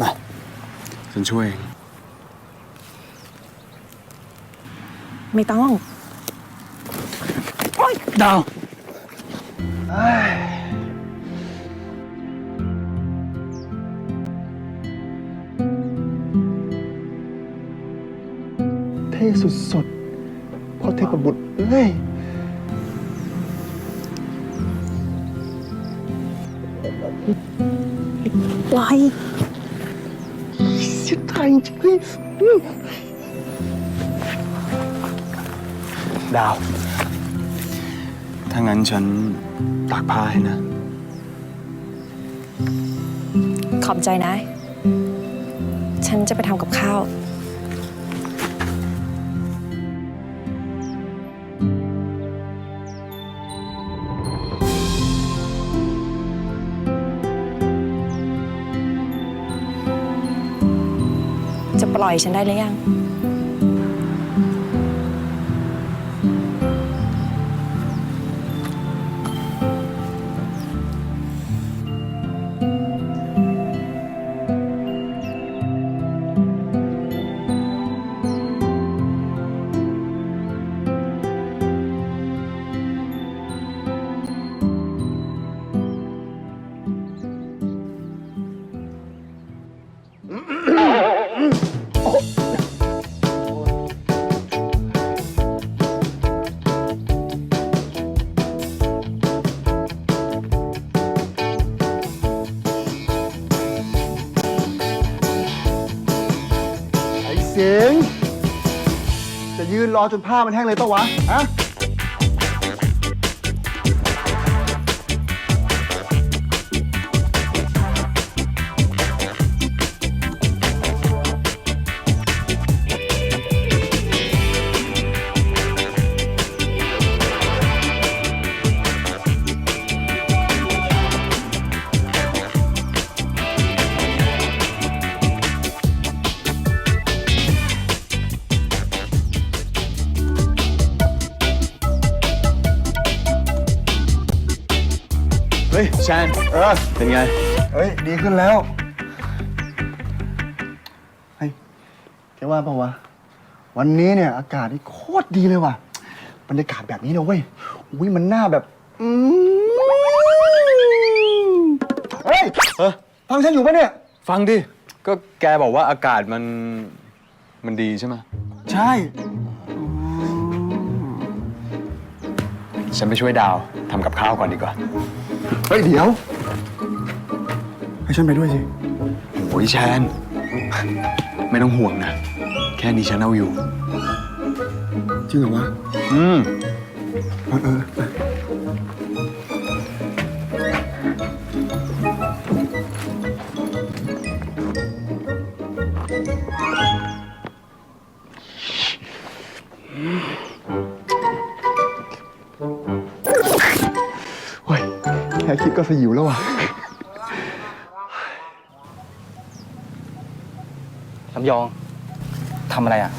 มาฉันช่วยเอง ไม่ต้อง ดาว เท่สุดๆพ่อเทพบุตรเอ้ย ปล่อยเสียดายจริงดาว ถ้างั้นฉันตากผ้าให้นะ ขอบใจนะ ฉันจะไปทำกับข้าว จะปล่อยฉันได้หรือยัง สียงจะยืนรอจนผ้ามันแห้งเลยปะวะฮะ ชนเออเป็นไง เฮ้ย ดีขึ้นแล้ว เฮ้ยแกว่าปะวะ วันนี้เนี่ย อากาศนี่โคตรดีเลยว่ะ บรรยากาศแบบนี้นะเว้ยอุ้ยมันน่าแบบ อืมเฮ้ยเออฟังฉันอยู่ปะเนี่ย ฟังดิ ก็แกบอกว่าอากาศมัน มันดีใช่ไหมใช่ ฉันไปช่วยดาวทำกับข้าวก่อนดีกว่า เฮ้ย เดี๋ยว ให้ฉันไปด้วยสิโอ้ยแชน ไม่ต้องห่วงนะ แค่นี้ฉันเอาอยู่ จริงเหรอวะ อืม เออเออเอ ค่คิดก็สยิวแล้วว่ะลำยองทำอะไรอะ